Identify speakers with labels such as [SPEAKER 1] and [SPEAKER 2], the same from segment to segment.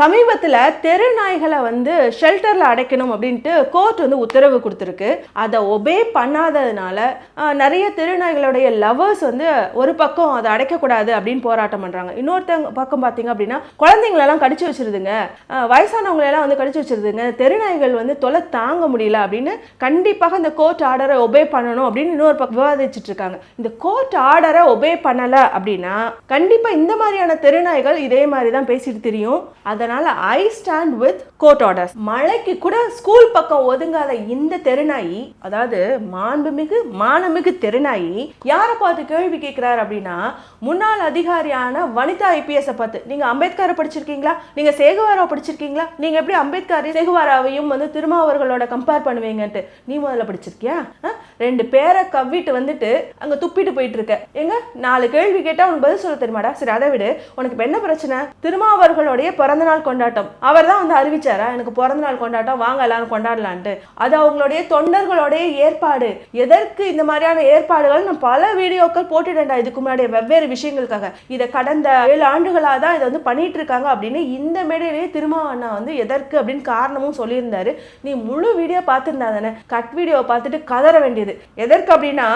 [SPEAKER 1] சமீபத்தில் தெரு நாய்களை வந்து ஷெல்டரில் அடைக்கணும் அப்படின்ட்டு கோர்ட் வந்து உத்தரவு கொடுத்துருக்கு. அதை ஒபே பண்ணாததுனால நிறைய தெரு நாய்களுடைய லவர்ஸ் வந்து ஒரு பக்கம் அதை அடைக்கக்கூடாது அப்படின்னு போராட்டம் பண்ணுறாங்க இன்னொருத்தங்க பக்கம் பார்த்தீங்க அப்படின்னா குழந்தைங்களெல்லாம் கடிச்சு வச்சிருதுங்க. வயசானவங்களெல்லாம் வந்து கடிச்சு வச்சிருதுங்க. தெரு நாய்கள் வந்து தொலை தாங்க முடியல அப்படின்னு கண்டிப்பாக இந்த கோர்ட் ஆர்டரை ஒபே பண்ணணும் அப்படின்னு இன்னொரு பக்கம் விவாதிச்சுட்டு இருக்காங்க. இந்த கோர்ட் ஆர்டரை ஒபே பண்ணலை அப்படின்னா கண்டிப்பாக இந்த மாதிரியான தெரு நாய்கள் இதே மாதிரி தான் பேசிட்டு தெரியும். அதனால I stand with court orders மழைக்கு கூட ஸ்கூல் பக்கம் ஒதுங்காத இந்த தெருநாயி அதாவது மாண்புமிகு மானமிகு தெருநாயி யாரை பார்த்து கேள்வி கேட்கிறார் அப்படின்னா முன்னாள் அதிகாரியான வனிதா ஐபிஎஸ் பார்த்து நீங்க அம்பேத்கரை படிச்சிருக்கீங்களா? நீங்க சேகுவாரா படிச்சிருக்கீங்களா? நீங்க எப்படி அம்பேத்கர் சேகுவாராவையும் வந்து திருமாவர்களோட கம்பேர் பண்ணுவீங்கன்ட்டு நீ முதல்ல படிச்சிருக்கியா? ஆ? ரெண்டு பேரை கவ்விட்டு வந்துட்டு அங்க துப்பிட்டு போயிட்டு இருக்க எங்க? நாலு கேள்வி கேட்டா உனக்கு பதில் சொல்ல தெரியுமாடா? சரி அதை விடு. உனக்கு என்ன பிரச்சனை? திருமாவர்களுடைய பிறந்த பிறந்தநாள் கொண்டாட்டம். அவர் தான் வந்து அறிவிச்சாரா? எனக்கு பிறந்த நாள் கொண்டாட்டம் வாங்க எல்லாரும் கொண்டாடலான்ட்டு. அது அவங்களுடைய தொண்டர்களுடைய ஏற்பாடு. எதற்கு இந்த மாதிரியான ஏற்பாடுகள்? நான் பல வீடியோக்கள் போட்டுட்டேன்டா இதுக்கு முன்னாடி வெவ்வேறு விஷயங்களுக்காக. இதை கடந்த ஏழு ஆண்டுகளாக தான் இதை வந்து பண்ணிட்டு இருக்காங்க அப்படின்னு இந்த மேடையிலேயே திருமாவண்ணா வந்து எதற்கு அப்படின்னு காரணமும் சொல்லியிருந்தாரு. நீ முழு வீடியோ பார்த்துருந்தா தானே? கட் வீடியோவை பார்த்துட்டு கதற வேண்டியது. எதற்கு அப்படின்னா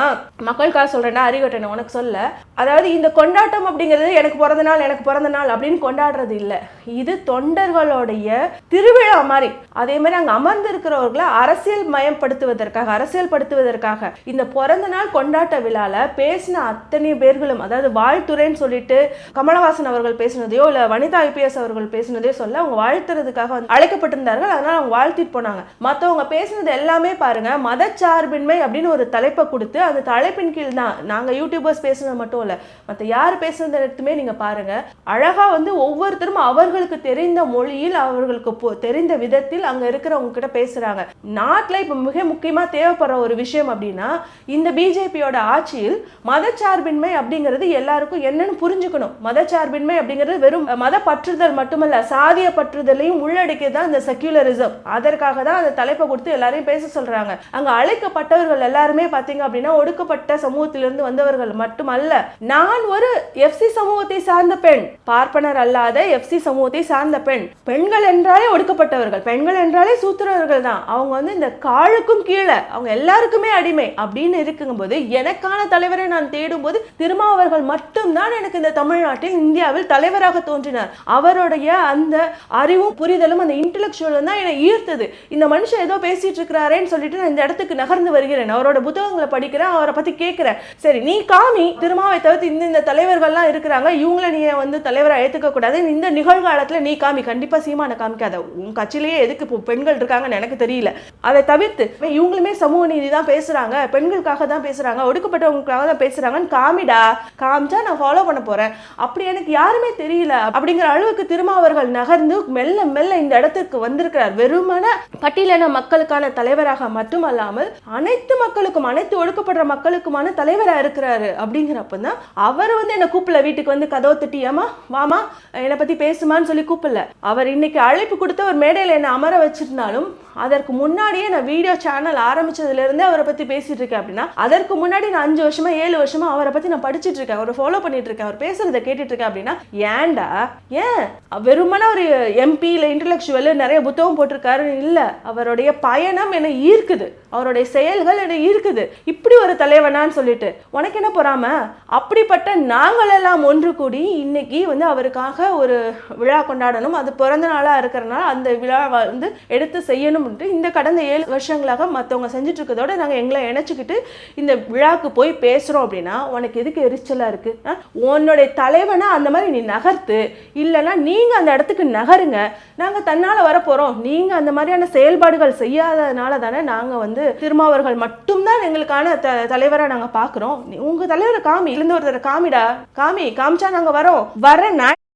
[SPEAKER 1] மக்களுக்காக சொல்றேன்னா அறிகட்டணும் உனக்கு சொல்ல. அதாவது இந்த கொண்டாட்டம் அப்படிங்கிறது எனக்கு பிறந்த நாள் எனக்கு பிறந்த நாள் அப்படின்னு கொண்டாடுறது இல்லை. இது தொண்டர்களுடைய திருவிழா மாதிரி. அதே மாதிரி அங்கே அமர்ந்திருக்கிறவர்களை அரசியல் மயப்படுத்துவதற்காக அரசியல் படுத்துவதற்காக இந்த பிறந்த நாள் கொண்டாட்ட விழால பேசின அத்தனை பேர்களும் அதாவது வாழ்த்துறைன்னு சொல்லிட்டு கமலஹாசன் அவர்கள் பேசினதையோ இல்லை வனிதா ஐபிஎஸ் அவர்கள் பேசினதையோ சொல்ல அவங்க வாழ்த்துறதுக்காக வந்து அழைக்கப்பட்டிருந்தார்கள். அதனால அவங்க வாழ்த்திட்டு போனாங்க. மற்றவங்க பேசினது எல்லாமே பாருங்க மதச்சார்பின்மை அப்படின்னு ஒரு தலைப்பை கொடுத்து அந்த தலைப்பின் கீழ் தான். நாங்க யூடியூபர்ஸ் பேசுனது மட்டும் இல்ல மற்ற யார் பேசுனது எடுத்துமே நீங்க பாருங்க. அழகா வந்து ஒவ்வொருத்தரும் அவர்களுக்கு தெரிந்த மொழியில் அவர்களுக்கு தெரிந்த விதத்தில் அங்க இருக்கிறவங்க கிட்ட பேசுறாங்க. நாட்டில் இப்போ மிக முக்கியமா தேவைப்படுற ஒரு விஷயம் அப்படின்னா இந்த பிஜேபியோட ஆட்சியில் மதச்சார்பின்மை அப்படிங்கிறது எல்லாருக்கும் என்னன்னு புரிஞ்சுக்கணும். மதச்சார்பின்மை அப்படிங்கிறது வெறும் மத பற்றுதல் மட்டுமல்ல சாதிய பற்றுதலையும் உள்ளடக்கியது தான் இந்த செக்யூலரிசம் அதற்காக தான் அந்த தலைப்பை கொடுத்து எல்லாரையும் பேச சொல்றாங்க. அங்க அழைக்கப்பட்டவர்கள் எல்லாருமே பாத்தீங்க அப்படின்னா ஒடுக்கப்பட்ட சமூகத்திலிருந்து வந்தவர்கள் மட்டுமல்ல நான் ஒரு எஃப்சி சமூகத்தை சார்ந்த பெண். பார்ப்பனர் அல்லாத எஃப்சி சமூகத்தை சார்ந்த பெண். பெண்கள் என்றாலே ஒடுக்கப்பட்டவர்கள். பெண்கள் என்றாலே சூத்திரர்கள் தான். அவங்க வந்து இந்த காலுக்கும் கீழே அவங்க எல்லாருக்குமே அடிமை அப்படின்னு இருக்கும்போது எனக்கான தலைவரை நான் தேடும்போது திருமாவர்கள் மட்டும்தான் எனக்கு இந்த தமிழ்நாட்டில் இந்தியாவில் தலைவராக தோன்றினார். அவருடைய அந்த அறிவும் புரிதலும் அந்த இன்டெலெக்சுவலும் தான் என்னை ஈர்த்தது. இந்த மனுஷன் ஏதோ பேசிட்டு இருக்கிறாரேன்னு சொல்லிட்டு நான் இந்த இடத்துக்கு நகர்ந்து வருகிறேன். அவரோட புத்தகங்களை படிக்கிறேன் அவரை பத்தி கேட்கிறேன். சரி நீ காமி. திருமாவை தவிர்த்து இந்த இந்த தலைவர்கள்லாம் இருக்கிறாங்க. இவங்களை நீ வந்து தலைவரை ஏற்றுக்க கூடாது இந்த நிகழ்காலத்தில் நீ காமி கண்டிப்பா சீமான காமிக்காத. உன் கட்சியிலேயே எதுக்கு இப்போ பெண்கள் இருக்காங்கன்னு எனக்கு தெரியல. அதை தவிர்த்து இவங்களுமே சமூக நீதி தான் பேசுறாங்க. பெண்களுக்காக தான் பேசுறாங்க. ஒடுக்கப்பட்டவங்களுக்காக தான் பேசுறாங்கன்னு காமிடா. காமிச்சா நான் ஃபாலோ பண்ண போறேன். அப்படி எனக்கு யாருமே தெரியல. அப்படிங்கிற அளவுக்கு திருமாவர்கள் நகர்ந்து மெல்ல மெல்ல இந்த இடத்துக்கு வந்திருக்கிறார். வெறுமன பட்டியலின மக்களுக்கான தலைவராக மட்டுமல்லாமல் அனைத்து மக்களுக்கும் அனைத்து ஒடுக்கப்படுற மக்களுக்குமான தலைவராக இருக்கிறாரு அப்படிங்கிறப்ப தான் அவர் வந்து என்னை கூப்பிடல. வீட்டுக்கு வந்து கதவை திட்டியாமா வாமா என்னை பத்தி பேசுமான்னு சொல்லி கூப்பிட கூப்பிடல அவர் இன்னைக்கு அழைப்பு கொடுத்து ஒரு மேடையில் என்னை அமர வச்சிருந்தாலும் அதற்கு முன்னாடியே நான் வீடியோ சேனல் ஆரம்பிச்சதுல இருந்தே அவரை பற்றி பேசிட்டு இருக்கேன் அப்படின்னா அதற்கு முன்னாடி நான் அஞ்சு வருஷமா ஏழு வருஷமா அவரை பற்றி நான் படிச்சுட்டு இருக்கேன். அவரை ஃபாலோ பண்ணிட்டு இருக்கேன். அவர் பேசுறதை கேட்டுட்டு இருக்கேன் அப்படின்னா ஏன்டா? ஏன்? வெறுமன ஒரு எம்பி இல்லை இன்டலெக்சுவல் நிறைய புத்தகம் போட்டிருக்காரு இல்ல. அவருடைய பயணம் என்னை ஈர்க்குது. அவருடைய செயல்கள் என்னை ஈர்க்குது. இப்படி ஒரு தலைவனான்னு சொல்லிட்டு. உனக்கு என்ன பொறாம? அப்படிப்பட்ட நாங்களெல்லாம் ஒன்று கூடி இன்னைக்கு வந்து அவருக்காக ஒரு விழா கொண்டாடணும் அது பிறந்த நாளாக இருக்கிறனால அந்த விழாவை வந்து எடுத்து செய்யணும்ட்டு இந்த கடந்த ஏழு வருஷங்களாக மற்றவங்க செஞ்சுட்டு இருக்கதோட நாங்கள் எங்களை இணைச்சிக்கிட்டு இந்த விழாவுக்கு போய் பேசுகிறோம் அப்படின்னா உனக்கு எதுக்கு எரிச்சலாக இருக்குது ஆ? உன்னுடைய தலைவனை அந்த மாதிரி நீ நகர்த்து. இல்லைன்னா நீங்கள் அந்த இடத்துக்கு நகருங்க. நாங்கள் தன்னால் வரப்போகிறோம் நீங்கள் அந்த மாதிரியான செயல்பாடுகள் செய்யாததுனால தானே நாங்கள் வந்து திருமாவர்கள் மட்டும்தான் எங்களுக்கான த தலைவரை நாங்கள் பார்க்குறோம் உங்கள் தலைவரை காமி இருந்து ஒருத்தரை காமிடா. காமி காமிச்சா நாங்கள் வரோம். வர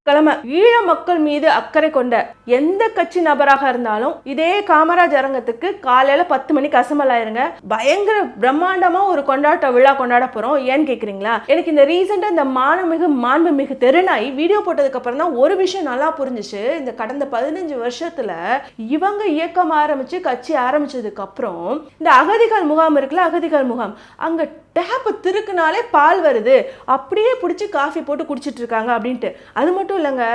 [SPEAKER 1] கிழமை ஈழ மக்கள் மீது அக்கறை கொண்ட எந்த கட்சி நபராக இருந்தாலும் இதே காமராஜ் அரங்கத்துக்கு காலையில பத்து மணிக்கு அசமலாயிருங்க ஆயிருங்க பயங்கர பிரம்மாண்டமா ஒரு கொண்டாட்ட விழா கொண்டாட போறோம். ஏன்னு கேக்குறீங்களா? எனக்கு இந்த ரீசெண்டா இந்த மானமிகு மாண்புமிகு தெருநாய் வீடியோ போட்டதுக்கு அப்புறம் தான் ஒரு விஷயம் நல்லா புரிஞ்சுச்சு. இந்த கடந்த பதினஞ்சு வருஷத்துல இவங்க இயக்கம் ஆரம்பிச்சு கட்சி ஆரம்பிச்சதுக்கு அப்புறம் இந்த அகதிகள் முகாம் இருக்குல்ல அகதிகள் முகாம் அங்க டேப் திருக்குனாலே பால் வருது. அப்படியே பிடிச்சி காஃபி போட்டு குடிச்சிட்டு இருக்காங்க அப்படின்ட்டு. அது மட்டும் இல்லைங்க.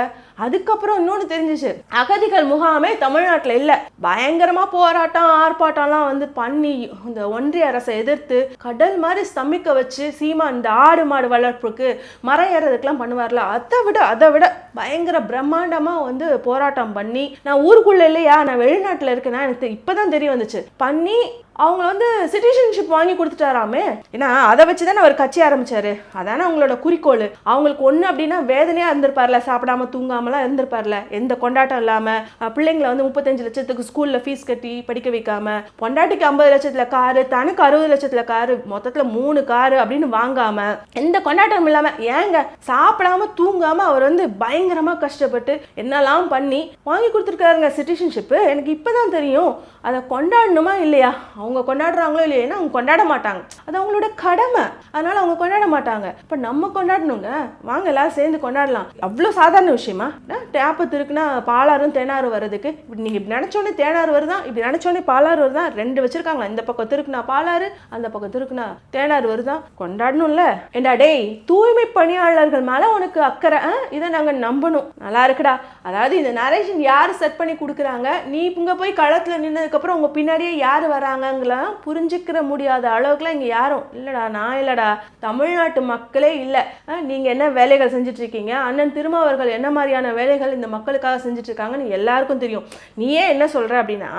[SPEAKER 1] அதுக்கப்புறம் இன்னொன்று தெரிஞ்சிச்சு. அகதிகள் முகாமே தமிழ்நாட்டில் இல்லை. பயங்கரமா போராட்டம் ஆர்ப்பாட்டம்லாம் வந்து பண்ணி இந்த ஒன்றிய அரசை எதிர்த்து கடல் மாதிரி ஸ்தம்பிக்க வச்சு சீமா இந்த ஆடு மாடு வளர்ப்புக்கு மரம் ஏறதுக்கெல்லாம் பண்ணுவார்ல. அதை விட அதை விட பயங்கர பிரம்மாண்டமா வந்து போராட்டம் பண்ணி நான் ஊருக்குள்ள இல்லையா நான் வெளிநாட்டில் இருக்கேன்னா எனக்கு இப்பதான் தெரிய வந்துச்சு. பண்ணி அவங்க வந்து சிட்டிசன்ஷிப் வாங்கி கொடுத்துட்டாராமே. ஏன்னா அதை வச்சு தானே அவர் கட்சி ஆரம்பிச்சாரு. அதானே அவங்களோட குறிக்கோள். அவங்களுக்கு ஒன்று அப்படின்னா வேதனையாக இருந்திருப்பார்ல சாப்பிடாம தூங்காமலாம் இருந்திருப்பார்ல. எந்த கொண்டாட்டம் இல்லாமல் பிள்ளைங்களை வந்து முப்பத்தஞ்சு லட்சத்துக்கு ஸ்கூலில் ஃபீஸ் கட்டி படிக்க வைக்காம பொண்டாட்டிக்கு ஐம்பது லட்சத்தில் காரு தனக்கு அறுபது லட்சத்தில் காரு மொத்தத்தில் மூணு காரு அப்படின்னு வாங்காம எந்த கொண்டாட்டம் இல்லாமல் ஏங்க சாப்பிடாம தூங்காம அவர் வந்து பயங்கரமாக கஷ்டப்பட்டு என்னெல்லாம் பண்ணி வாங்கி கொடுத்துருக்காருங்க சிட்டிசன்ஷிப்பு எனக்கு இப்போ தான் தெரியும். அதை கொண்டாடணுமா இல்லையா? அவங்க கொண்டாடுறாங்களோ இல்லையா ஏன்னா அவங்க கொண்டாட மாட்டாங்க. அது அவங்களோட கடமை. அதனால அவங்க கொண்டாட மாட்டாங்க. இப்போ நம்ம கொண்டாடணுங்க. வாங்க எல்லாம் சேர்ந்து கொண்டாடலாம். அவ்வளோ சாதாரண விஷயமா? டேப்பு திருக்குனா பாலாறும் தேனாறு வர்றதுக்கு. இப்படி நீங்கள் இப்படி நினச்சோடனே தேனாறு வருதான் இப்படி நினச்சோடனே பாலாறு வருதான் ரெண்டு வச்சிருக்காங்களா? இந்த பக்கம் திருக்குனா பாலாறு அந்த பக்கம் திருக்குனா தேனாறு வருதான் கொண்டாடணும்ல. ஏண்டா டேய் தூய்மை பணியாளர்கள் மேலே உனக்கு அக்கறை. ஆ? இதை நாங்கள் நம்பணும். நல்லா இருக்குடா. அதாவது இந்த நரேஷன் யார் செட் பண்ணி கொடுக்குறாங்க? நீ இங்கே போய் களத்தில் நின்னதுக்கப்புறம் உங்கள் பின்னாடியே யார் வராங்க? வராங்கங்களாம் புரிஞ்சுக்கிற முடியாத அளவுக்குலாம் இங்கே யாரும் இல்லைடா நான் இல்லைடா. தமிழ்நாட்டு மக்களே இல்லை. நீங்கள் என்ன வேலைகள் செஞ்சுட்டு இருக்கீங்க அண்ணன் திருமாவர்கள் என்ன மாதிரியான வேலைகள் இந்த மக்களுக்காக செஞ்சுட்டு இருக்காங்கன்னு எல்லாருக்கும் தெரியும். நீ ஏன் என்ன சொல்கிற அப்படின்னா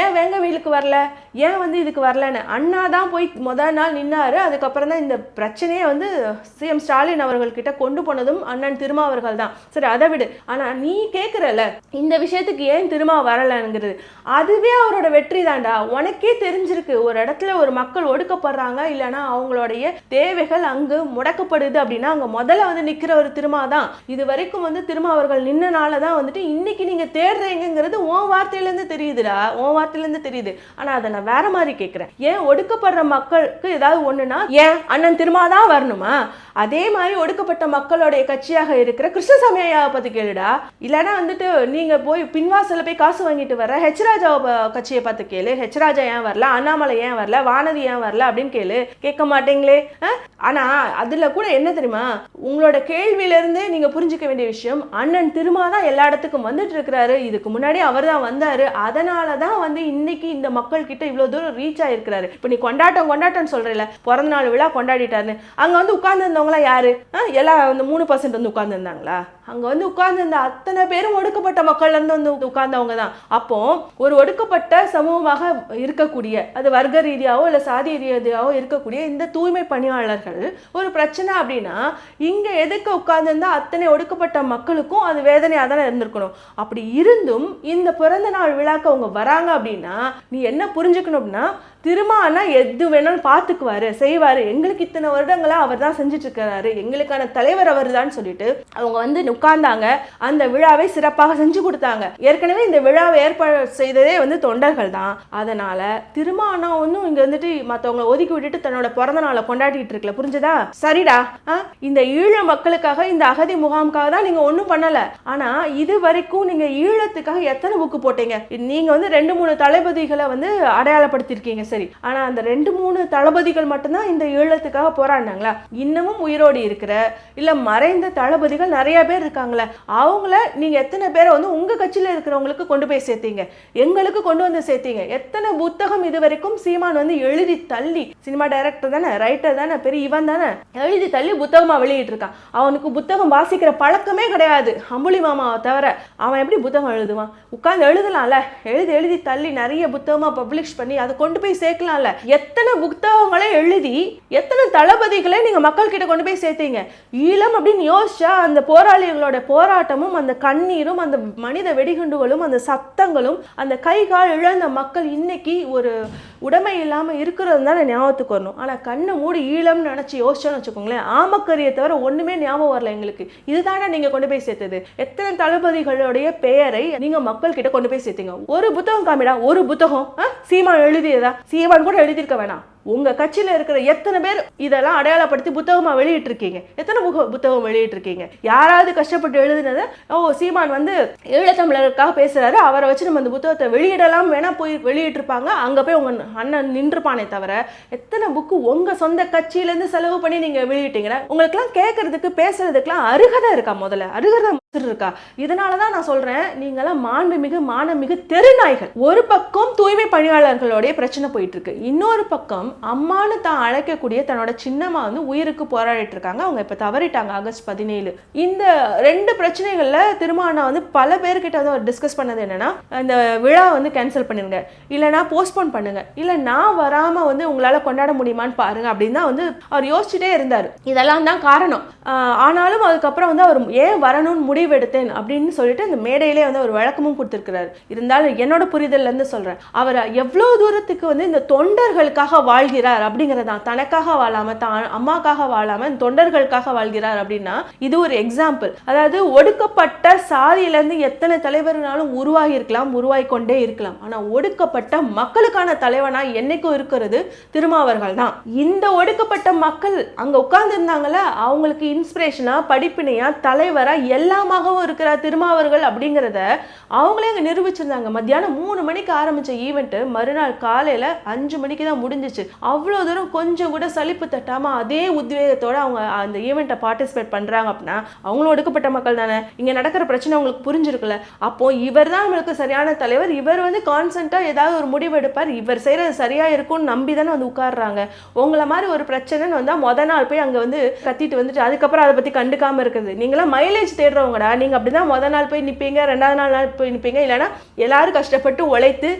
[SPEAKER 1] ஏன் வேங்க வீலுக்கு வரல? ஏன் வந்து இதுக்கு வரலன்னு? அண்ணா தான் போய் முதல் நாள் நின்னாரு. அதுக்கப்புறம் தான் இந்த பிரச்சனையை வந்து சிஎம் ஸ்டாலின் அவர்கள்கிட்ட கொண்டு போனதும் அண்ணன் திருமாவர்கள் தான். சரி அதை விடு. ஆனால் நீ கேட்குறல இந்த விஷயத்துக்கு ஏன் திருமா வரலங்கிறது? அதுவே அவரோட வெற்றி தான்டா. உனக்கே முடிஞ்சிருக்கு ஒரு இடத்துல ஒரு மக்கள் ஒடுக்கப்படுறாங்க இல்லைன்னா அவங்களுடைய தேவைகள் அங்கு முடக்கப்படுது அப்படின்னா அங்கே முதல்ல வந்து நிற்கிற ஒரு திருமா தான் இது வரைக்கும் வந்து திருமா அவர்கள் நின்னனால தான் வந்துட்டு இன்னைக்கு நீங்கள் தேடுறீங்கிறது உன் வார்த்தையிலேருந்து தெரியுதுடா உன் வார்த்தையிலேருந்து தெரியுது. ஆனால் அதை நான் வேற மாதிரி கேட்குறேன் ஏன் ஒடுக்கப்படுற மக்களுக்கு ஏதாவது ஒன்றுனா ஏன் அண்ணன் திருமா தான் வரணுமா? அதே மாதிரி ஒடுக்கப்பட்ட மக்களுடைய கட்சியாக இருக்கிற கிருஷ்ணசாமி ஐயாவை பற்றி கேளுடா. இல்லைன்னா வந்துட்டு நீங்கள் போய் பின்வாசலில் போய் காசு வாங்கிட்டு வர ஹெச்ராஜாவை கட்சியை பார்த்து கேளு. ஹெச் ராஜா ஏன் வரல? அண்ணாமலை ஏன் வரல? வானதி ஏன் வரல? அப்படின்னு கேளு. கேட்க மாட்டீங்களே? ஆனால் ஆனா கூட என்ன தெரியுமா? உங்களோட கேள்வியிலேருந்தே நீங்கள் புரிஞ்சுக்க வேண்டிய விஷயம் அண்ணன் திருமா தான் எல்லா இடத்துக்கும் வந்துட்டு இருக்கிறாரு. இதுக்கு முன்னாடி அவர் தான் வந்தார். அதனால தான் வந்து இன்னைக்கு இந்த மக்கள் கிட்ட இவ்வளோ தூரம் ரீச் ஆகிருக்கிறாரு இப்போ நீ கொண்டாட்டம் கொண்டாட்டம் சொல்றல பிறந்த நாள் விழா கொண்டாடிட்டாருன்னு. அங்கே வந்து உட்கார்ந்து இருந்தவங்களாம் யாரு? எல்லாம் வந்து மூணு பர்சன்ட் வந்து உட்காந்துருந்தாங்களா அங்கே அங்க வந்து உட்கார்ந்திருந்த அத்தனை பேரும் ஒடுக்கப்பட்ட மக்கள்ல இருந்து வந்து உட்கார்ந்தவங்க தான். அப்போ ஒரு ஒடுக்கப்பட்ட சமூகமாக இருக்கக்கூடிய அது வர்க்க ரீதியாவோ இல்லை சாதி ரீதியாவோ இருக்கக்கூடிய இந்த தூய்மை பணியாளர்கள் ஒரு பிரச்சனை அப்படின்னா இங்க எதுக்கு உட்கார்ந்திருந்தா அத்தனை ஒடுக்கப்பட்ட மக்களுக்கும் அது வேதனையாக தானே இருந்திருக்கணும். அப்படி இருந்தும் இந்த பிறந்த நாள் விழாக்கு அவங்க வராங்க அப்படின்னா நீ என்ன புரிஞ்சுக்கணும் அப்படின்னா திருமானா எது வேணாலும் பார்த்துக்குவாரு செய்வாரு. எங்களுக்கு இத்தனை வருடங்களா அவர் தான் செஞ்சுட்டு இருக்கிறாரு எங்களுக்கான தலைவர் அவர் தான் சொல்லிட்டு அவங்க வந்து உட்கார்ந்தாங்க. அந்த விழாவை சிறப்பாக செஞ்சு கொடுத்தாங்க. ஏற்கனவே இந்த விழாவை ஏற்பாடு செய்ததே வந்து தொண்டர்கள் தான். அதனால திருமானா ஒன்றும் இங்க வந்துட்டு மற்றவங்களை ஒதுக்கி விட்டுட்டு தன்னோட பிறந்த நாளை கொண்டாடிட்டு இருக்கல. புரிஞ்சதா? சரிடா. இந்த ஈழ மக்களுக்காக இந்த அகதி முகாமுக்காக தான் நீங்க ஒன்றும் பண்ணல. ஆனா இது வரைக்கும் நீங்க ஈழத்துக்காக எத்தனை புக்கு போட்டீங்க? நீங்க வந்து ரெண்டு மூணு தளபதிகளை வந்து அடையாளப்படுத்திருக்கீங்க சரி. ஆனா அந்த ரெண்டு மூணு தளபதிகள் மட்டும்தான் இந்த ஈழத்துக்காக போராடினாங்களா? இன்னமும் உயிரோடு இருக்கிற இல்ல மறைந்த தளபதிகள் நிறைய பேர் இருக்காங்களே அவங்கள நீங்க எத்தனை பேரை வந்து உங்க கட்சியில இருக்கிறவங்களுக்கு கொண்டு போய் சேர்த்தீங்க? எங்களுக்கு கொண்டு வந்து சேர்த்தீங்க. எத்தனை புத்தகம் இது வரைக்கும் சீமான் வந்து எழுதி தள்ளி சினிமா டைரக்டர் தானே ரைட்டர் தானே பெரிய இவன் தானே எழுதி தள்ளி புத்தகமா வெளியிட்டிருக்கான். அவனுக்கு புத்தகம் வாசிக்கிற பழக்கமே கிடையாது அம்புலி மாமாவை தவிர. அவன் எப்படி புத்தகம் எழுதுவான்? உட்கார்ந்து எழுதலாம்ல. எழுதி எழுதி தள்ளி நிறைய புத்தகமா பப்ளிஷ் பண்ணி அதை கொண்டு போய் சேர்க்கலாம்ல. எத்தனை புத்தகங்களை எழுதி எத்தனை தளபதிகளை நீங்க மக்கள் கிட்ட கொண்டு போய் சேர்த்தீங்க? ஈழம் அப்படின்னு யோசிச்சா அந்த போராளிகளோட போராட்டமும் அந்த கண்ணீரும் அந்த மனித வெடிகுண்டுகளும் அந்த சத்தங்களும் அந்த கை கால் இழந்த மக்கள் இன்னைக்கு ஒரு உடைமை இல்லாம இருக்கிறது தானே ஞாபகத்துக்கு வரணும். ஆனா கண்ணை மூடி ஈழம்னு நினைச்சு யோசிச்சோன்னு வச்சுக்கோங்களேன் ஆமக்கரியை தவிர ஒண்ணுமே ஞாபகம் வரல எங்களுக்கு. இதுதானே நீங்க கொண்டு போய் சேர்த்தது. எத்தனை தளபதிகளுடைய பெயரை நீங்க மக்கள் கிட்ட கொண்டு போய் சேர்த்தீங்க? ஒரு புத்தகம் காமிடா ஒரு புத்தகம் சீமா சீமான் எழுதியதா? சீமான் கூட எழுதியிருக்க வேணாம். உங்கள் கட்சியில் இருக்கிற எத்தனை பேர் இதெல்லாம் அடையாளப்படுத்தி புத்தகமாக வெளியிட்டிருக்கீங்க? எத்தனை புக புத்தகம் வெளியிட்டிருக்கீங்க? யாராவது கஷ்டப்பட்டு எழுதுனதை ஓ சீமான் வந்து ஈழத்தமிழருக்காக பேசுகிறாரு அவரை வச்சு நம்ம அந்த புத்தகத்தை வெளியிடலாம் வேணால் போய் வெளியிட்டிருப்பாங்க அங்கே போய் உங்கள் அண்ணன் நின்றுப்பானே தவிர எத்தனை புக்கு உங்கள் சொந்த கட்சியிலேருந்து செலவு பண்ணி நீங்கள் வெளியிட்டீங்கன்னா உங்களுக்குலாம் கேட்கறதுக்கு பேசுறதுக்குலாம் அருகதை இருக்கா முதல்ல? அருகதை இருக்கா? இதனால தான் நான் சொல்கிறேன் நீங்களாம் மாண்புமிகு மானமிகு தெருநாய்கள். ஒரு பக்கம் தூய்மை பணியாளர்களுடைய பிரச்சனை போயிட்டு இருக்கு இன்னொரு பக்கம் அம்மானு தான் அழைக்கக்கூடிய தன்னோட சின்னம்மா வந்து உயிருக்கு போராடிட்டு இருக்காங்க. அவங்க இப்ப தவறிட்டாங்க ஆகஸ்ட் பதினேழு. இந்த ரெண்டு பிரச்சனைகள்ல திருமாவளவன் வந்து பல பேர்கிட்ட வந்து டிஸ்கஸ் பண்ணது என்னன்னா இந்த விழா வந்து கேன்சல் பண்ணிருங்க. இல்லைனா போஸ்ட்போன் பண்ணுங்க. இல்லை நான் வராம வந்து உங்களால கொண்டாட முடியுமான்னு பாருங்க அப்படின்னு தான் வந்து அவர் யோசிச்சுட்டே இருந்தார். இதெல்லாம் தான் காரணம். ஆஹ் ஆனாலும் அதுக்கப்புறம் வந்து அவர் ஏன் வரணும்னு முடிவெடுத்தேன் அப்படின்னு சொல்லிட்டு இந்த மேடையிலே வந்து ஒரு வழக்கமும் கொடுத்துருக்கிறார். இருந்தாலும் என்னோட புரிதல்ல இருந்து சொல்றேன். அவர் எவ்வளவு தூரத்துக்கு வந்து இந்த தொண்டர்களுக்காக வாழ்கிறார் அப்படிங்கறதான் தனக்காக வாழாம தான் அம்மாக்காக வாழாம தொண்டர்களுக்காக வாழ்கிறார் அப்படின்னா இது ஒரு எக்ஸாம்பிள் அதாவது ஒடுக்கப்பட்ட சாதியிலேருந்து எத்தனை தலைவர்னாலும் உருவாகி இருக்கலாம் உருவாகி கொண்டே இருக்கலாம். ஆனால் ஒடுக்கப்பட்ட மக்களுக்கான தலைவனா என்னைக்கும் இருக்கிறது திருமாவர்கள் தான். இந்த ஒடுக்கப்பட்ட மக்கள் அங்கே உட்கார்ந்து அவங்களுக்கு இன்ஸ்பிரேஷனா படிப்பினையாக தலைவராக எல்லாமாகவும் இருக்கிற திருமாவர்கள் அப்படிங்கிறத அவங்களே அங்கே நிரூபிச்சிருந்தாங்க. மத்தியானம் மூணு மணிக்கு ஆரம்பிச்ச ஈவெண்ட்டு மறுநாள் காலையில் அஞ்சு மணிக்கு தான் முடிஞ்சிச்சு. அவ்வளோ தூரம் கொஞ்சம் கூட சலிப்பு தட்டாமல் அதே உத்வேகத்தோடு அவங்க அந்த ஈவெண்ட்டை பார்ட்டிசிபேட் பண்ணுறாங்க அப்படின்னா அவங்களும் ஒடுக்கப்பட்ட மக்கள் தானே? இங்கே நடக்கிற பிரச்சனை அவங்களுக்கு புரிஞ்சிருக்குல்ல? அப்போ இவர் தான் நம்மளுக்கு சரியான தலைவர். இவர் வந்து கான்சன்ட்டாக ஏதாவது ஒரு முடிவு எடுப்பார். இவர் செய்கிறது சரியாக இருக்கும்னு நம்பி தானே வந்து உட்கார்றாங்க. உங்களை மாதிரி ஒரு பிரச்சனைன்னு வந்தால் மொதல் நாள் போய் அங்கே வந்து கத்திட்டு வந்துட்டு அதுக்கப்புறம் அதை பற்றி கண்டுக்காமல் இருக்குது நீங்களாம் மைலேஜ் தேடுறவங்கடா. நீங்க அப்படிதான் முத நாள் போய் நிற்பீங்க ரெண்டாவது நாள் நாள் போய் நிற்பீங்க இல்லைன்னா எல்லாரும் கஷ்டப்பட்டு உழைத்து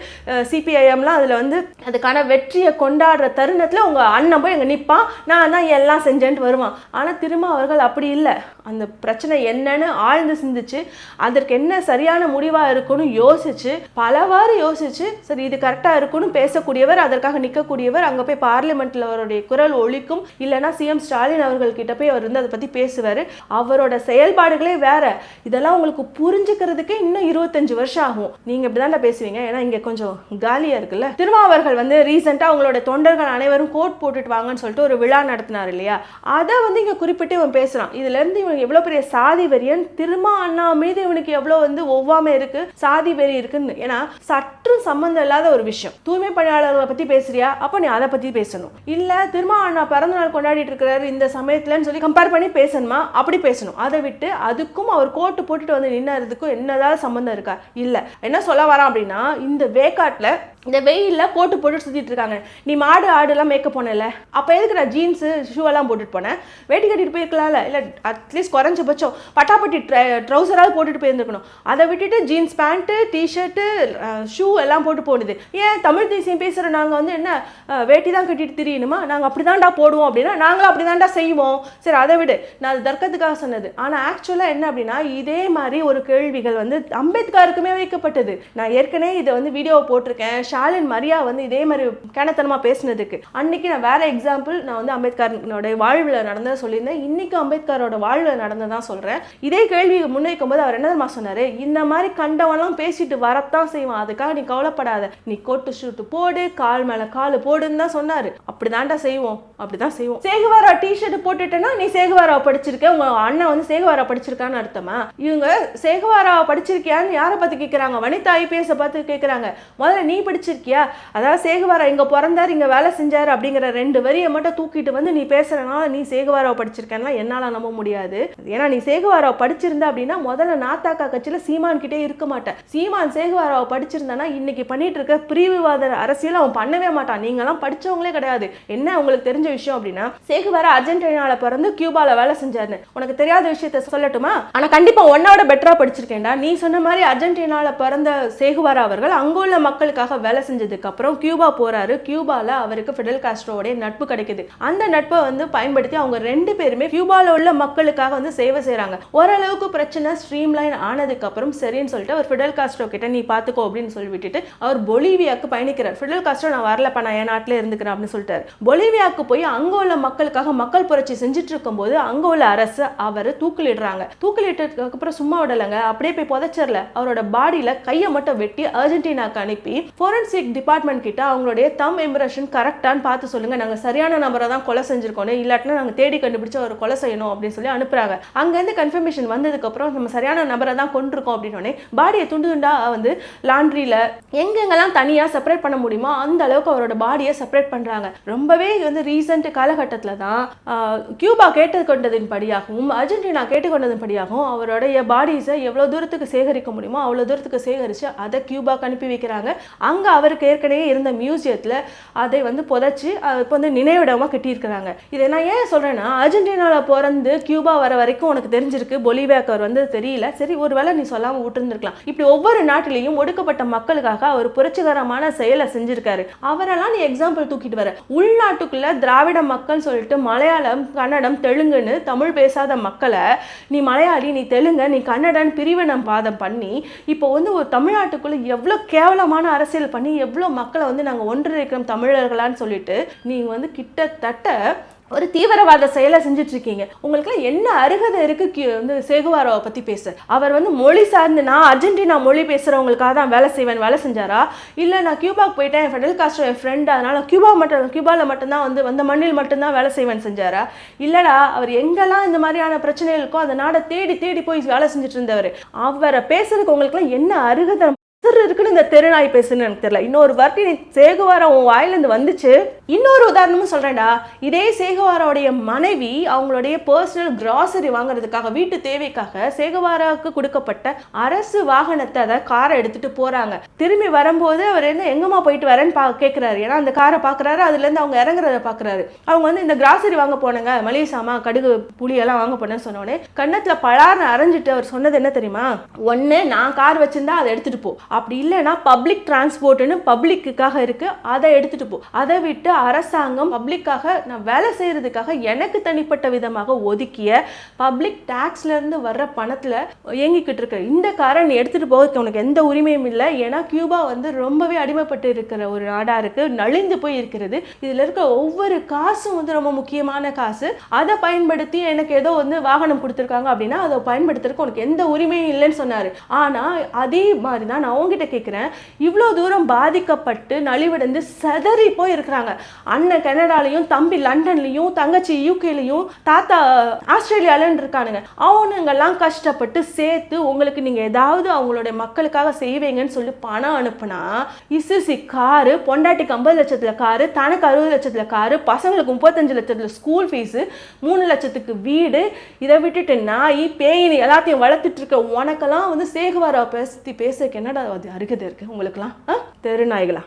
[SPEAKER 1] சிபிஐஎம்லாம் அதில் வந்து அதுக்கான வெற்றியை கொண்டாடுற தருணத்தில் உங்கள் அண்ணன் போய் அங்க நிற்பான் நான் தான் எல்லாம் செஞ்சேன்ட்டு வருவான். ஆனால் திரும்ப அவர்கள் அப்படி இல்லை. அந்த பிரச்சனை என்னன்னு ஆழ்ந்து சிந்திச்சு அதற்கு என்ன சரியான முடிவாக இருக்குன்னு யோசிச்சு பலவாறு யோசிச்சு சரி இது கரெக்டாக இருக்குன்னு பேசக்கூடியவர் அதற்காக நிற்கக்கூடியவர் அங்கே போய் பார்லிமெண்ட்டில் அவருடைய குரல் ஒழிக்கும் இல்லைன்னா சிஎம் ஸ்டாலின் அவர்கள் கிட்ட போய் அவர் வந்து அதை பற்றி பேசுவார். அவரோட செயல்பாடுகளே வேற. இதெல்லாம் உங்களுக்கு புரிஞ்சுக்கிறதுக்கே இன்னும் இருபத்தஞ்சு வருஷம் ஆகும். நீங்கள் இப்படி தான் பேசுவீங்க. ஏன்னா இங்கே கொஞ்சம் காலியாக இருக்குல்ல. திருமாவர்கள் வந்து ரீசெண்டாக அவங்களோட தொண்டை தொண்டர்கள் அனைவரும் கோட் போட்டுட்டு வாங்கன்னு சொல்லிட்டு ஒரு விழா நடத்தினார் இல்லையா? அதை வந்து இங்கே குறிப்பிட்டு இவன் பேசுகிறான் இதுலேருந்து இவனுக்கு இவன் பெரிய சாதி வெறியன்? திருமா அண்ணா மீது இவனுக்கு எவ்வளோ வந்து ஒவ்வாமை இருக்குது சாதி வெறி இருக்குன்னு. ஏன்னா சற்று சம்மந்தம் இல்லாத ஒரு விஷயம். தூய்மை பணியாளர்களை பற்றி பேசுறியா? அப்போ நீ அதை பற்றி பேசணும். இல்லை திருமா அண்ணா பிறந்த நாள் கொண்டாடிட்டு இருக்கிறாரு இந்த சமயத்துலன்னு சொல்லி கம்பேர் பண்ணி பேசணுமா? அப்படி பேசணும். அதை விட்டு அதுக்கும் அவர் கோட்டு போட்டுட்டு வந்து நின்னதுக்கும் என்னதான் சம்மந்தம் இருக்கா? இல்லை. என்ன சொல்ல வரான் அப்படின்னா இந்த வேக்காட்டில் இந்த வெயிலில் கோட்டு போட்டு சுற்றிட்டு இருக்காங்க. நீ மாடு ஆடுலாம் மேக்கப் போனல அப்போ எதுக்கு நான் ஜீன்ஸு ஷூ எல்லாம் போட்டுட்டு போனேன் வேட்டி கட்டிட்டு போயிருக்கலாம்ல? இல்லை அட்லீஸ்ட் குறைஞ்சபட்சம் பட்டாப்பட்டி ட்ரௌசராவது போட்டுட்டு போயிருந்துருக்கணும். அதை விட்டுட்டு ஜீன்ஸ் பேண்ட்டு டிஷர்ட்டு ஷூ எல்லாம் போட்டு போடுது ஏன் தமிழ் தேசியம் பேசுகிற நாங்கள் வந்து என்ன வேட்டி தான் கட்டிட்டு திரியணுமா? நாங்கள் அப்படி தான்டா போடுவோம் அப்படின்னா நாங்களும் அப்படி தான்டா செய்வோம். சரி அதை விடு. நான் அது தர்க்கத்துக்காக சொன்னது. ஆனால் ஆக்சுவலாக என்ன அப்படின்னா இதே மாதிரி ஒரு கேள்விகள் வந்து அம்பேத்கருக்குமே வைக்கப்பட்டது. நான் ஏற்கனவே இதை வந்து வீடியோ போட்டிருக்கேன். ஷாலின் மரியா வந்து இதே மாதிரி கிணத்தனமாக பேசினதுக்கு. அன்னைக்கு நான் வேற எக்ஸாம்பிள் நான் வந்து அம்பேத்கரோட வாழ்வில் நடந்ததை சொல்லியிருந்தேன். இன்னைக்கு அம்பேத்கரோட வாழ்வில் நடந்ததான் சொல்கிறேன் இதே கேள்வி முன்வைக்கும் போது அவர் என்ன தெரியுமா இந்த மாதிரி கண்டவெல்லாம் பேசிட்டு வரத்தான் செய்வான். அதுக்காக நீ கவலைப்படாத. நீ கோட்டு ஷூட்டு போடு கால் மேலே கால் போடுன்னு தான் சொன்னாரு. அப்படிதான்டா செய்வோம். அப்படி தான் செய்வோம். சேகுவாரா டிஷர்ட் போட்டுட்டேன்னா நீ சேகுவாரா படிச்சிருக்க? உங்க அண்ணன் வந்து சேகுவாரா படிச்சிருக்கான்னு அர்த்தமா? இவங்க சேகுவாரா படிச்சிருக்கியான்னு யாரை பார்த்து கேட்குறாங்க வனிதா ஐபிஎஸ் பார்த்து கேட்குறாங்க முதல்ல நீ படிச்சிருக்கியா அதாவது சேகுவாரா இங்க பிறந்தார் இங்க வேலை செஞ்சாரு அப்படிங்கிற ரெண்டு வரியை மட்டும் தூக்கிட்டு வந்து நீ பேசுறனால நீ சேகுவாராவை படிச்சிருக்கேன்னா என்னால நம்ப முடியாது. ஏன்னா நீ சேகுவாராவை படிச்சிருந்த அப்படின்னா முதல்ல நாத்தாக்கா கட்சியில சீமான் கிட்டே இருக்க மாட்டேன். சீமான் சேகுவாராவை படிச்சிருந்தானா இன்னைக்கு பண்ணிட்டு இருக்க பிரிவுவாத அரசியல் அவன் பண்ணவே மாட்டான். நீங்களாம் படிச்சவங்களே கிடையாது. என்ன உங்களுக்கு தெரிஞ்ச விஷயம் அப்படின்னா சேகுவாரா அர்ஜென்டினால பிறந்து கியூபால வேலை செஞ்சாருன்னு. உனக்கு தெரியாத விஷயத்த சொல்லட்டுமா? ஆனா கண்டிப்பா உன்னோட பெட்டரா படிச்சிருக்கேன்டா. நீ சொன்ன மாதிரி அர்ஜென்டினால பிறந்த சேகுவாரா அவர்கள் அங்குள்ள மக்களுக்காக வேலை செஞ்சதுக்கு அப்புறம் கியூபா போறாரு. கியூபால அவருக்கு ஃபிடல் காஸ்ட்ரோடைய நட்பு கிடைக்குது. அந்த நட்பை வந்து பயன்படுத்தி அவங்க ரெண்டு பேருமே கியூபால உள்ள மக்களுக்காக வந்து சேவை செய்யறாங்க ஓரளவுக்கு பிரச்சனை ஸ்ட்ரீம்லைன் ஆனதுக்கு அப்புறம் சரின்னு சொல்லிட்டு அவர் ஃபிடல் காஸ்ட்ரோ கிட்ட நீ பாத்துக்கோ அப்படின்னு சொல்லி விட்டுட்டு அவர் பொலிவியாக்கு பயணிக்கிறார். ஃபிடல் காஸ்ட்ரோ நான் வரலப்பா நான் என் நாட்டில இருந்துக்கிறேன் அப்படின்னு சொல்லிட்டாரு. பொலிவியாக்கு போய் அங்க உள்ள மக்களுக்காக மக்கள் புரட்சி செஞ்சுட்டு இருக்கும்போது அங்க உள்ள அரசு அவர் தூக்கிலிடுறாங்க. தூக்கிலிட்டதுக்கு அப்புறம் சும்மா விடலைங்க. அப்படியே போய் புதைச்சர்ல அவரோட பாடியில கையை மட்டும் வெட்டி அர்ஜென்டினாக்கு அனுப்பி ஃபாரன்சிக் டிபார்ட்மெண்ட் கிட்ட அவங்களுடைய தம் இம்ப்ரெஷன் கரெக்டான்னு பார்த்து சொல்லுங்க. நாங்கள் சரியான நபரை தான் கொலை செஞ்சிருக்கோம். இல்லாட்டினா நாங்கள் தேடி கண்டுபிடிச்சு அவர் கொலை செய்யணும் அப்படின்னு சொல்லி அனுப்புறாங்க. அங்கேருந்து கன்ஃபர்மேஷன் வந்ததுக்கு அப்புறம் நம்ம சரியான நபரை தான் கொண்டிருக்கோம் அப்படின்னோடனே பாடியை துண்டு துண்டாக வந்து லாண்ட்ரியில எங்கெங்கெல்லாம் தனியாக செப்பரேட் பண்ண முடியுமோ அந்த அளவுக்கு அவரோட பாடியை செப்பரேட் பண்ணுறாங்க ரொம்பவே வந்து ரீசெண்ட் காலகட்டத்தில் தான் கியூபா கேட்டுக்கொண்டதின் படியாகவும் அர்ஜென்டினா கேட்டுக்கொண்டதின் படியாகவும் அவருடைய பாடிஸை எவ்வளோ தூரத்துக்கு சேகரிக்க முடியுமோ அவ்வளோ தூரத்துக்கு சேகரித்து அதை கியூபாக்கு அனுப்பி வைக்கிறாங்க. அங்கே அவருக்கு ஏற்கனவே இருந்த மியூசியத்தில் அதை வந்து புதைச்சி இப்போ வந்து நினைவிடமாக கட்டியிருக்கிறாங்க. இதை நான் ஏன் சொல்கிறேன்னா அர்ஜென்டினாவில் பிறந்து கியூபா வர வரைக்கும் உனக்கு தெரிஞ்சிருக்கு பொலிவேக்கர் வந்து தெரியல. சரி ஒரு வேளை நீ சொல்லாமல் விட்டுருந்துருக்கலாம். இப்படி ஒவ்வொரு நாட்டிலையும் ஒடுக்கப்பட்ட மக்களுக்காக அவர் புரட்சிகரமான செயலை செஞ்சிருக்காரு. அவரெல்லாம் நீ எக்ஸாம்பிள் தூக்கிட்டு வர. உள்நாட்டுக்குள்ள திராவிட மக்கள் சொல்லிட்டு மலையாளம் கன்னடம் தெலுங்குன்னு தமிழ் பேசாத மக்களை நீ மலையாளி நீ தெலுங்க நீ கன்னடன் பிரிவினம் பாதம் பண்ணி இப்போ வந்து ஒரு தமிழ்நாட்டுக்குள்ள எவ்வளோ கேவலமான அரசியல் பண்ணி எவ்வளோ மக்களை வந்து நாங்கள் ஒன்றிணைக்கிறோம் தமிழர்களான்னு சொல்லிட்டு நீங்கள் வந்து கிட்டத்தட்ட ஒரு தீவிரவாத செயலை செஞ்சுட்டு இருக்கீங்க உங்களுக்குலாம் என்ன அருகதை இருக்கு வந்து சேகுவாராவை பத்தி பேச. அவர் வந்து மொழி சார்ந்து நான் அர்ஜென்டினா மொழி பேசுறவங்களுக்காக தான் வேலை செய்வேன் வேலை செஞ்சாரா? இல்லை நான் கியூபாக்கு போயிட்டேன் ஃபெடல் காஸ்ட்ரோ என் ஃப்ரெண்ட் அதனால கியூபா மட்டும் கியூபாவில் மட்டும்தான் வந்து அந்த மண்ணில் மட்டும்தான் வேலை செய்வேன் செஞ்சாரா? இல்லடா அவர் எங்கெல்லாம் இந்த மாதிரியான பிரச்சனைகளுக்கோ அந்த நாடை தேடி தேடி போய் வேலை செஞ்சுட்டு இருந்தவர் அவரை பேசுறதுக்கு உங்களுக்குலாம் என்ன அருகதை திரு இருக்குன்னு இந்த தெருநாய் பேசுன்னு எனக்கு தெரியல. இன்னொரு வார்த்தை நீ சேகுவாரம் உன் வாயிலிருந்து வந்துச்சு. இன்னொரு உதாரணமும் சொல்றேன்டா. இதே சேகுவாரோடைய மனைவி அவங்களுடைய பர்சனல் கிராசரி வாங்குறதுக்காக வீட்டு தேவைக்காக சேகுவாராவுக்கு கொடுக்கப்பட்ட அரசு வாகனத்தை அதை காரை எடுத்துட்டு போகிறாங்க திரும்பி வரும்போது அவர் என்ன எங்கம்மா போயிட்டு வரேன்னு பா கேட்குறாரு ஏன்னா அந்த காரை பார்க்குறாரு அதுலேருந்து அவங்க இறங்குறத பார்க்குறாரு அவங்க வந்து இந்த கிராசரி வாங்க போனங்க மளிகை சாமான் கடுகு புளியெல்லாம் வாங்க போனேன்னு சொன்னோடனே கண்ணத்தில் கன்னத்தில் அரைஞ்சிட்டு அவர் சொன்னது என்ன தெரியுமா? ஒன்று நான் கார் வச்சிருந்தா அதை எடுத்துட்டு போ. அப்படி இல்லைன்னா பப்ளிக் டிரான்ஸ்போர்ட்டுன்னு பப்ளிக்குக்காக இருக்கு. அதை எடுத்துட்டு போ. அதை விட்டு அரசாங்கம் பப்ளிக்காக நான் வேலை செய்யறதுக்காக எனக்கு தனிப்பட்ட விதமாக ஒதுக்கிய பப்ளிக் டேக்ஸ்லேருந்து வர்ற பணத்துல இயங்கிக்கிட்டு இருக்க. இந்த காரை நீ எடுத்துட்டு போக உனக்கு எந்த உரிமையும் இல்லை. ஏன்னா கியூபா வந்து ரொம்பவே அடிமைப்பட்டு இருக்கிற ஒரு நாடா இருக்கு. நலிந்து போய் இருக்கிறது. இதுல இருக்க ஒவ்வொரு காசும் வந்து ரொம்ப முக்கியமான காசு. அதை பயன்படுத்தி எனக்கு ஏதோ வந்து வாகனம் கொடுத்துருக்காங்க அப்படின்னா அதை பயன்படுத்துறதுக்கு உனக்கு எந்த உரிமையும் இல்லைன்னு சொன்னாரு. ஆனா அதே மாதிரி தான் நான் உங்ககிட்ட கேட்குறேன் இவ்வளோ தூரம் பாதிக்கப்பட்டு நலிவடைந்து செதறி போய் இருக்கிறாங்க அண்ணன் கனடாலையும் தம்பி லண்டன்லையும் தங்கச்சி யூகேலையும் தாத்தா ஆஸ்திரேலியாலன்னு இருக்கானுங்க. அவனுங்கெல்லாம் கஷ்டப்பட்டு சேர்த்து உங்களுக்கு நீங்கள் ஏதாவது அவங்களுடைய மக்களுக்காக செய்வீங்கன்னு சொல்லி பணம் அனுப்புனா இசுசி காரு பொண்டாட்டிக்கு ஐம்பது லட்சத்தில் காரு தனக்கு அறுபது லட்சத்தில் காரு பசங்களுக்கு முப்பத்தஞ்சு லட்சத்தில் ஸ்கூல் ஃபீஸு மூணு லட்சத்துக்கு வீடு இதை விட்டுட்டு நாய் பேயினி எல்லாத்தையும் வளர்த்துட்டு இருக்க உனக்கெல்லாம் வந்து சேகுவாரா பேசி பேசுறதுக்கு என்னடா அது அருகதை இருக்குது உங்களுக்குலாம் ஆ? தெரு நாய்களா